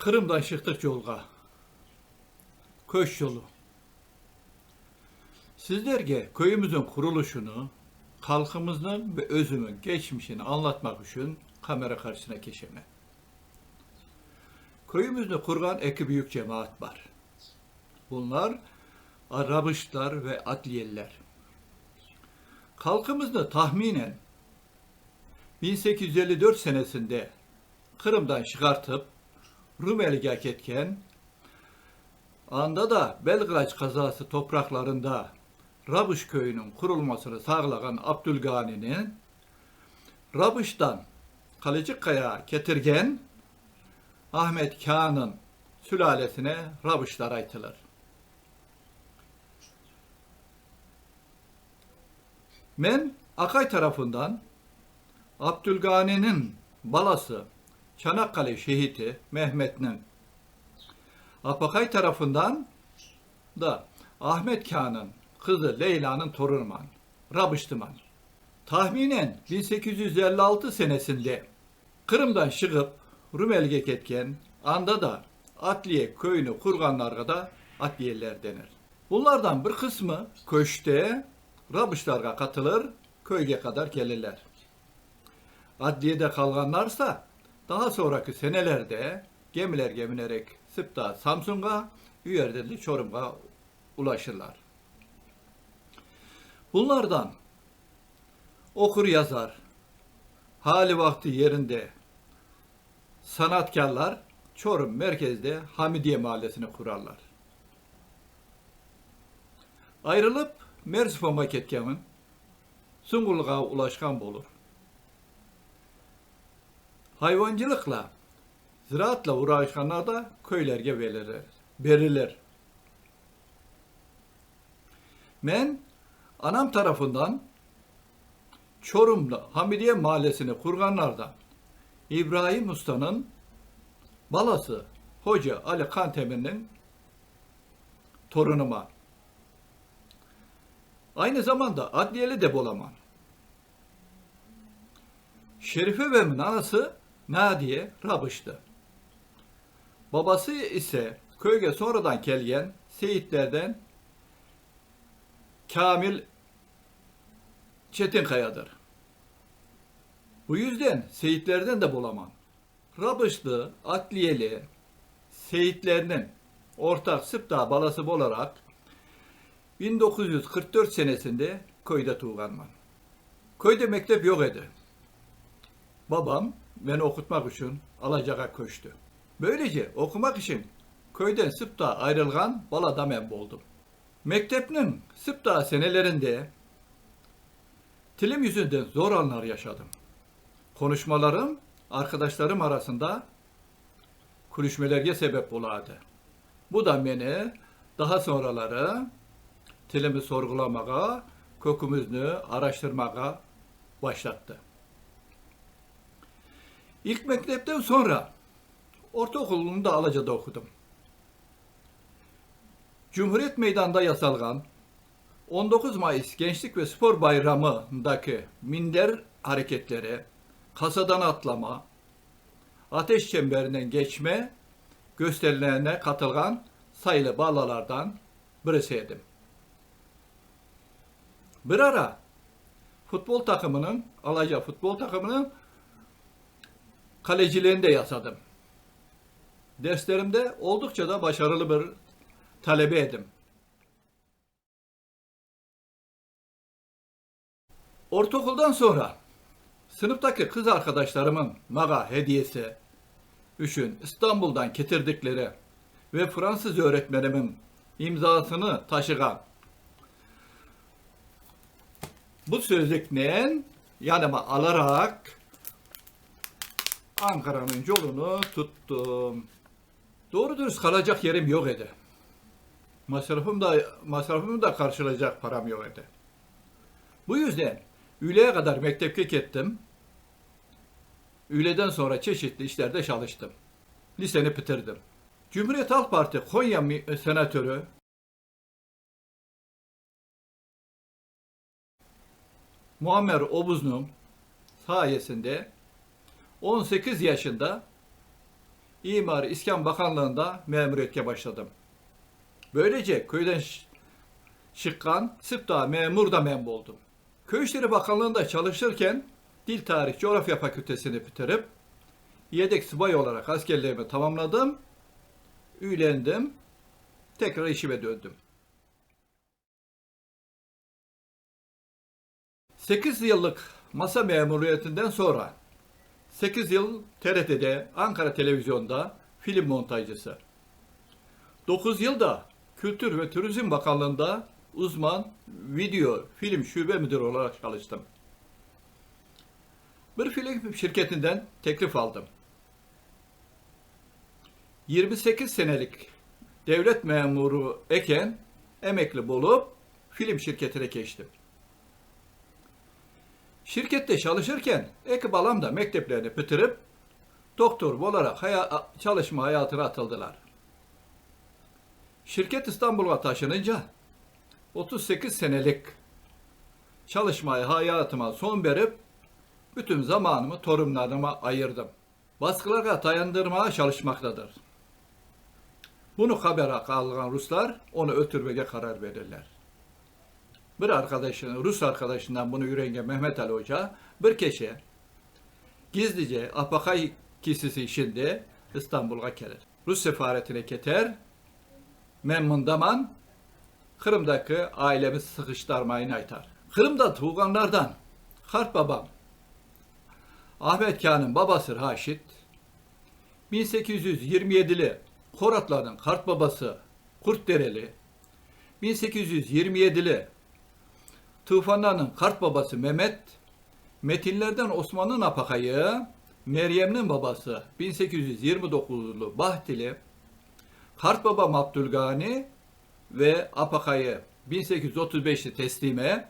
Kırım'dan çıktık yolga. Köş yolu. Sizlerge köyümüzün kuruluşunu, halkımızın ve özümün geçmişini anlatmak için kamera karşısına geçemem. Köyümüzde kurgan iki büyük cemaat var. Bunlar Arabışlar ve Adliyeliler. Halkımızda tahminen 1854 senesinde Kırım'dan çıkartıp Rumeli'ye etken, anda da Belgrad kazası topraklarında Rabış köyünün kurulmasını sağlayan Abdülgani'nin Rabış'tan Kalıcıkkaya getirgen Ahmet Kağan'ın sülalesine Rabışlar aytılır. Men Akay tarafından Abdülgani'nin balası Çanakkale şehiti Mehmet'nin Apakay tarafından da Ahmet Kağan'ın kızı Leyla'nın torunuman, Rabıştıman. Tahminen 1856 senesinde Kırım'dan çıkıp Rumeli'ye ketken anda da Atliye köyünü kurganlarga da Atliyeliler denir. Bunlardan bir kısmı köşte Rabışlarga katılır, köyge kadar gelirler. Adliyede kalganlarsa daha sonraki senelerde gemiler geminerek Sıpta Samsun'a, Üyer'den de Çorum'a ulaşırlar. Bunlardan okur yazar, hali vakti yerinde sanatkarlar Çorum merkezde Hamidiye Mahallesi'ni kurarlar. Ayrılıp Merzifon'a maketkamın Sungurluğa ulaşkan olur. Hayvancılıkla, ziraatla uğraşanlar da köylerge verilir. verilir. Men anam tarafından Çorum'da Hamidiye Mahallesi'ni kurganlardan İbrahim Usta'nın balası Hoca Ali Kantemir'in torunuma. Aynı zamanda Adliyeli de Bolaman. Şerife Bey'in anası Nadiye Rabış'tı. Babası ise köyge sonradan gelgen Seyitlerden Kamil Çetinkaya'dır. Bu yüzden Seyitlerden de Bolaman. Rabışlı, Atliyeli, Seyitlerinin ortak Sıpta balası olarak 1944 senesinde köyde tuğanman. Köyde mektep yok idi. Babam beni okutmak için Alacak'a köştü. Böylece okumak için köyden Sıpta ayrılgan balada men oldum. Mektepnin Sıpta senelerinde tilim yüzünden zor anlar yaşadım. Konuşmalarım arkadaşlarım arasında kulüşmelerge sebep oladı. Bu da beni daha sonraları tilimi sorgulamaya, kökümüzünü araştırmaya başlattı. İlk mektepten sonra ortaokulunu da Alaca'da okudum. Cumhuriyet Meydanı'nda yasalgan 19 Mayıs Gençlik ve Spor Bayramı'ndaki minder hareketleri, kasadan atlama, ateş çemberinden geçme gösterilerine katılgan sayılı balalardan birisiydim. Bir ara futbol takımının, Alaca futbol takımının kaleciliğini de yasadım. Derslerimde oldukça da başarılı bir talebeydim. Ortaokuldan sonra sınıftaki kız arkadaşlarımın maga hediyesi üçün İstanbul'dan getirdikleri ve Fransız öğretmenimin imzasını taşıgan bu sözlükle yanıma alarak Ankara'nın yolunu tuttum. Doğru dürüst kalacak yerim yok idi. Masrafım da masrafımı da karşılayacak param yok idi. Bu yüzden Üle'ye kadar mektepke gittim. Üle'den sonra çeşitli işlerde çalıştım. Liseni bitirdim. Cumhuriyet Halk Parti Konya mi- senatörü Muammer Obuz'un sayesinde 18 yaşında İmar İskan Bakanlığı'nda memuriyete başladım. Böylece köyden çıkan Sıpta memur da memur oldum. Köy İşleri Bakanlığı'nda çalışırken Dil Tarih Coğrafya Fakültesini bitirip yedek subay olarak askerliğimi tamamladım. Üylendim. Tekrar işime döndüm. 8 yıllık masa memuriyetinden sonra 8 yıl TRT'de, Ankara Televizyon'da film montajcısı. 9 yıl da Kültür ve Turizm Bakanlığı'nda uzman video film şube müdürü olarak çalıştım. Bir film şirketinden teklif aldım. 28 senelik devlet memuru eken emekli bulup film şirketine geçtim. Şirkette çalışırken ekip alam da mekteplerini bitirip doktor olarak haya- çalışma hayatına atıldılar. Şirket İstanbul'a taşınınca 38 senelik çalışmaya hayatıma son verip bütün zamanımı torunlarıma ayırdım. Baskılara dayandırmaya çalışmaktadır. Bunu habere alan Ruslar onu öldürmeye karar verirler. Bir arkadaşın, Rus arkadaşından bunu öğrenen Mehmet Ali Hoca bir kişi gizlice Apakay kisisi işinde İstanbul'a gelir. Rus sefaretine keter, Memnun Daman Kırım'daki ailemiz sıkıştırmayını aytar. Kırım'da tuğanlardan Harp babam Ahmet Kağan'ın babası Raşit 1827'li Koratların Kart babası Kurtdereli 1827'li Tufanlar'ın Kart babası Mehmet Metinlerden Osman'ın apakayı Meryem'in babası 1829'lu Bahtili Kart babam Abdülgani ve apakayı 1835'te teslime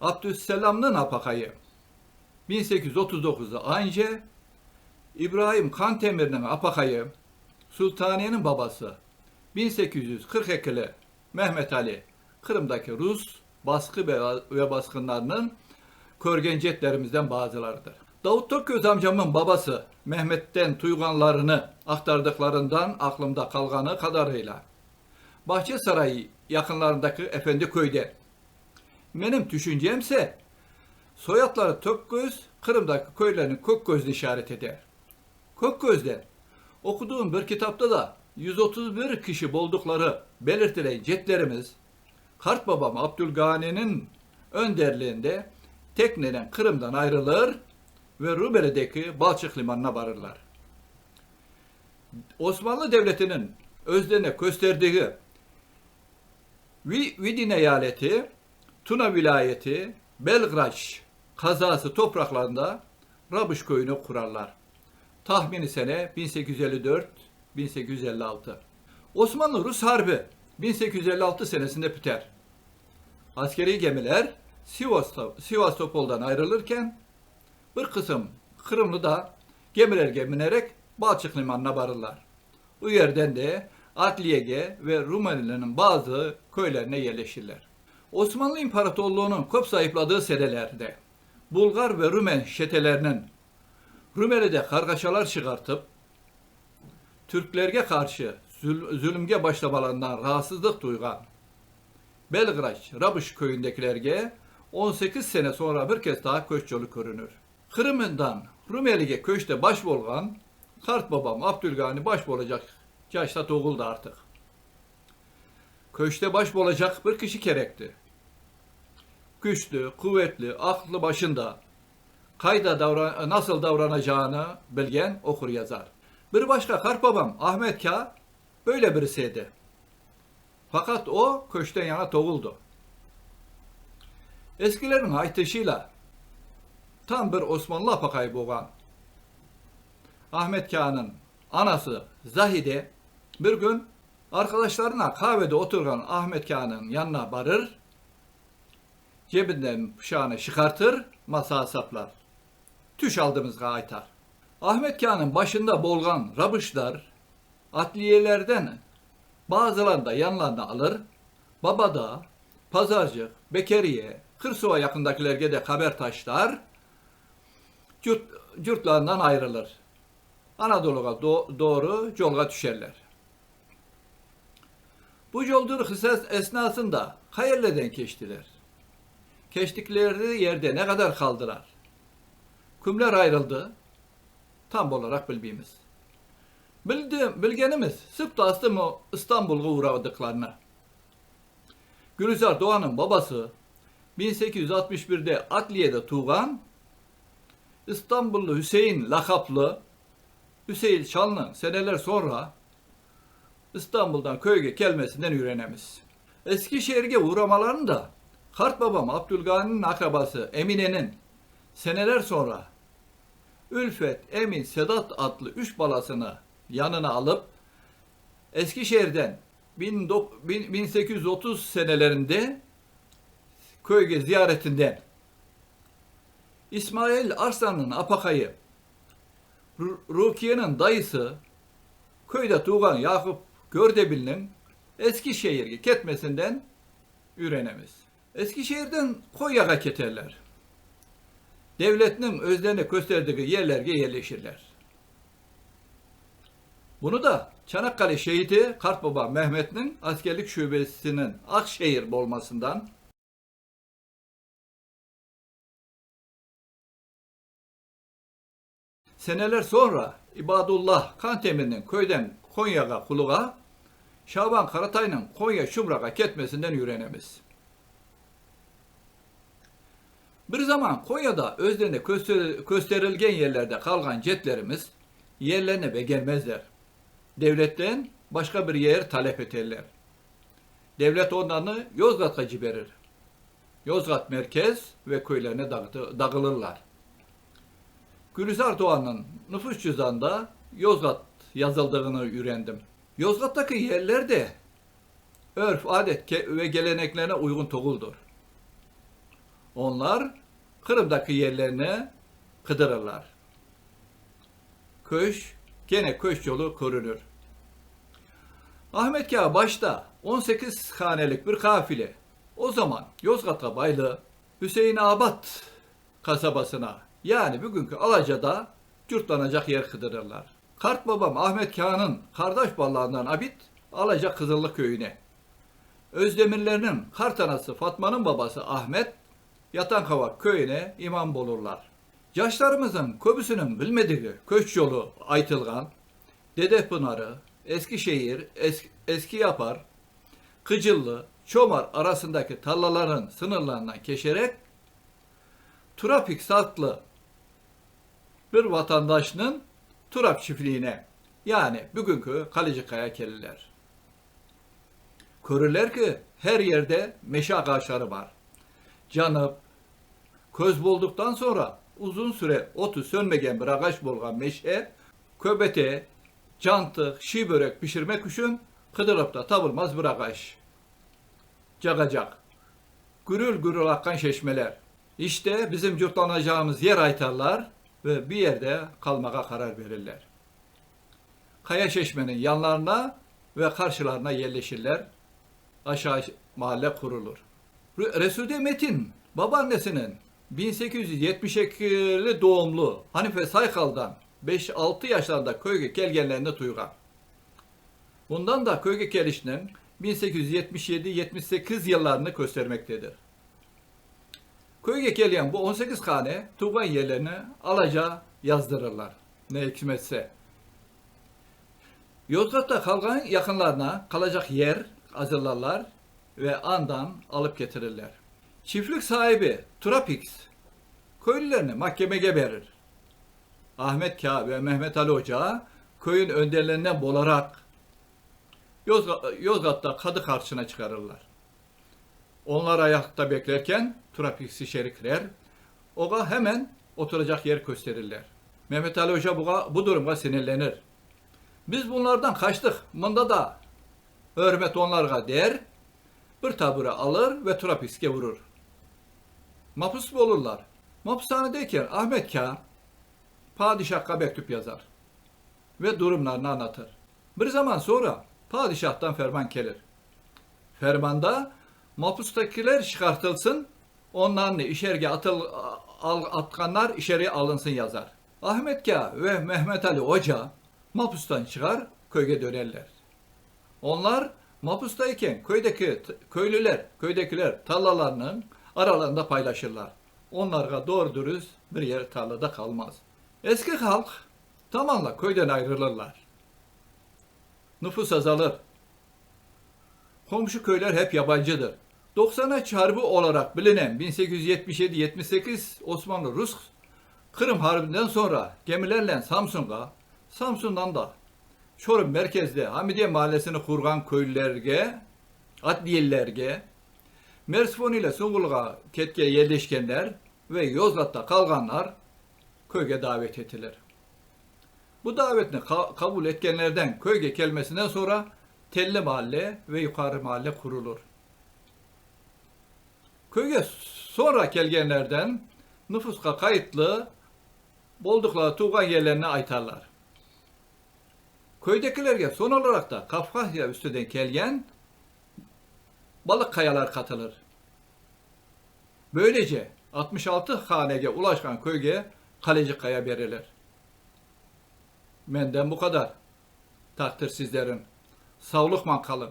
Abdüsselam'ın apakayı 1839'da Anca İbrahim Kantemir'in apakayı Sultaniye'nin babası 1842'li Mehmet Ali Kırım'daki Rus baskı ve- baskınlarının körgencetlerimizden bazılarıdır. Davut Tokgöz amcamın babası Mehmet'ten tuyganlarını aktardıklarından aklımda kalganı kadarıyla Bahçe Sarayı yakınlarındaki Efendi köyde. Benim düşüncemse soyadları Tökgöz Kırım'daki köylerin Kökgöz'ünü işaret eder. Kökgöz'de okuduğum bir kitapta da 131 kişi buldukları belirtilen cetlerimiz Kart babam Abdülgani'nin önderliğinde tekneden Kırım'dan ayrılır ve Rumeli'deki Balçık limanına varırlar. Osmanlı Devleti'nin özlerine gösterdiği Vi- Vidin eyaleti, Tuna vilayeti, Belgraş kazası topraklarında Rabış köyünü kurarlar. Tahmini sene 1854-1856. Osmanlı-Rus Harbi 1856 senesinde biter. Askeri gemiler Sivas, Sivastopol'dan ayrılırken bir kısım Kırımlı da gemiler geminerek Balçık limanına varırlar. Bu yerden de Adliyege ve Rumeli'nin bazı köylerine yerleşirler. Osmanlı İmparatorluğu'nun kop sayıpladığı senelerde Bulgar ve Rumen çetelerinin Rumeli'de kargaşalar çıkartıp Türklerge karşı zulümge başlamalarından rahatsızlık duygan Belgraş, Rabış köyündekilerge 18 sene sonra bir kez daha köç yolu görünür. Kırım'ından Rumeli'ge köçte baş bolgan Kart babam Abdülgani baş bolacak yaşta doğuldu artık. Köçte baş bolacak bir kişi gerekti. Güçlü, kuvvetli, aklı başında, kayda davran nasıl davranacağını bilgen okur yazar. Bir başka Kart babam Ahmet Ka böyle birisiydi. Fakat o köşten yana doğuldu. Eskilerin aytışıyla tam bir Osmanlı apakayı boğan Ahmet Kağan'ın anası Zahide bir gün arkadaşlarına kahvede oturan Ahmet Kağan'ın yanına varır, cebinden bıçağını çıkartır, masaya saplar. Tüş aldığımız aytar. Ahmet Kağan'ın başında bolgan rabışlar, adliyelerden bazılarını da yanlarına alır, Babada, Pazarcık, Bekeriye, Kırsova yakındakilerge de haber taşlar, cürt, cürtlarından ayrılır. Anadolu'ya do- doğru yolga düşerler. Bu yolculuk esnasında hayırleden geçtiler. Geçtikleri yerde ne kadar kaldılar? Kümler ayrıldı. Tam olarak bildiğimiz. Bildiğim, bilgenimiz sıp da aslında İstanbul'a uğradıklarına. Gülizar Doğan'ın babası 1861'de Adliye'de tuğan İstanbullu Hüseyin lakaplı Hüseyin Çal'ın seneler sonra İstanbul'dan köyge gelmesinden öğrenemiz. Eskişehir'e uğramalarını da Kart babam Abdülgani'nin akrabası Emine'nin seneler sonra Ülfet, Emin, Sedat adlı üç balasını yanına alıp Eskişehir'den 1830 senelerinde köyge ziyaretinden İsmail Arslan'ın apakayı Rukiye'nin dayısı köyde tuğan Yakup Gördebil'in Eskişehir'e ketmesinden ürenemiz. Eskişehir'den Konya'ya keterler. Devletinin özlerini gösterdiği yerlerge yerleşirler. Bunu da Çanakkale şehidi Kartbaba Mehmet'in askerlik şubesinin Akşehir olmasından seneler sonra İbadullah Kantemir'in köyden Konya'ya kuluğa Şaban Karatay'ın Konya Şumrak'a ketmesinden öğrenemiz. Bir zaman Konya'da özlerine gösterilgen yerlerde kalgan cetlerimiz yerlerine ve gelmezler. Devletten başka bir yer talep ederler. Devlet onlarını Yozgat'a ciberir. Yozgat merkez ve köylerine dağılırlar. Gülizar Doğan'ın nüfus cüzdanında Yozgat yazıldığını öğrendim. Yozgat'taki yerler de örf, adet ve geleneklerine uygun toguldur. Onlar Kırım'daki yerlerine kıdırırlar. Köş, gene köş yolu korunur. Ahmet Kağ başta 18 hanelik bir kafile o zaman Yozgat'a baylı Hüseyin Abat kasabasına yani bugünkü Alaca'da cürtlanacak yer kıdırırlar. Kart babam Ahmet Kağan'ın kardeş ballarından Abit Alaca Kızıllı köyüne. Özdemirlerinin kart anası Fatma'nın babası Ahmet Yatankavak köyüne imam bulurlar. Yaşlarımızın köbüsünün bilmediği köç yolu Aytılgan, Dedepınarı, Eskişehir, Eski, Eski Yapar, Kıcıllı, Çomar arasındaki tarlaların sınırlarından geçerek Turapik saklı bir vatandaşının Turap çiftliğine yani bugünkü Kalıcıkaya kelliler. Görürler ki her yerde meşe ağaçları var. Canıp, köz bulduktan sonra uzun süre otu sönmegen bir ağaç bulgan meşe, köbete, cantık, şi börek pişirmek için kıdırıp da tabılmaz bir ağaç. Cagacak. Gürül gürül akkan şeşmeler. İşte bizim yurtlanacağımız yer aytarlar ve bir yerde kalmaya karar verirler. Kaya Çeşme'nin yanlarına ve karşılarına yerleşirler. Aşağı mahalle kurulur. Resulü Metin babaannesinin 1872'li doğumlu Hanife Saykal'dan 5-6 yaşlarında köyge gelgenlerinde tuygan. Bundan da köyge gelişinin 1877-78 yıllarını göstermektedir. Köyge gelen bu 18 hane tuğan yerlerini alaca yazdırırlar. Ne hikmetse. Yozgat'ta kalgan yakınlarına kalacak yer hazırlarlar ve andan alıp getirirler. Çiftlik sahibi Turapix köylülerini mahkemeye verir. Ahmet Kağ ve Mehmet Ali Hoca köyün önderlerinden bolarak Yozgat, Yozgat'ta kadı karşısına çıkarırlar. Onlar ayakta beklerken Turapix içeri girer. Oga hemen oturacak yer gösterirler. Mehmet Ali Hoca bu, bu duruma sinirlenir. Biz bunlardan kaçtık. Bunda da hürmet onlarga der. Bir tabure alır ve Turapix'e vurur. Mapus olurlar. Mapushanedeyken Ahmet Kağ padişah'a mektup yazar ve durumlarını anlatır. Bir zaman sonra padişahtan ferman gelir. Fermanda mapustakiler çıkartılsın, onların işerge atıl, al, atkanlar içeri alınsın yazar. Ahmet Ka ve Mehmet Ali Hoca mapustan çıkar, köye dönerler. Onlar mapustayken köydeki köylüler, köydekiler tarlalarının aralarında paylaşırlar. Onlara doğru dürüst bir yer tarlada kalmaz. Eski halk tamamla köyden ayrılırlar. Nüfus azalır. Komşu köyler hep yabancıdır. 90'a çarpı olarak bilinen 1877-78 Osmanlı-Rus Kırım Harbi'nden sonra gemilerle Samsun'a, Samsun'dan da Çorum merkezde Hamidiye Mahallesi'ni kurgan köylülerge, adliyelerge, Mersfon ile Sungul'a ketke yerleşkenler ve Yozgat'ta kalganlar köyge davet edilir. Bu davetini ka- kabul etkenlerden köyge gelmesinden sonra Telli Mahalle ve Yukarı Mahalle kurulur. Köyge sonra gelgenlerden nüfuska kayıtlı oldukları tuğan yerlerine aytarlar. Köydekilerge son olarak da Kafkasya üstünden gelgen balık kayalar katılır. Böylece 66 hanege ulaşan köyge kaleci kaya verilir. Menden bu kadar. Takdir sizlerin. Sağlıkla kalın.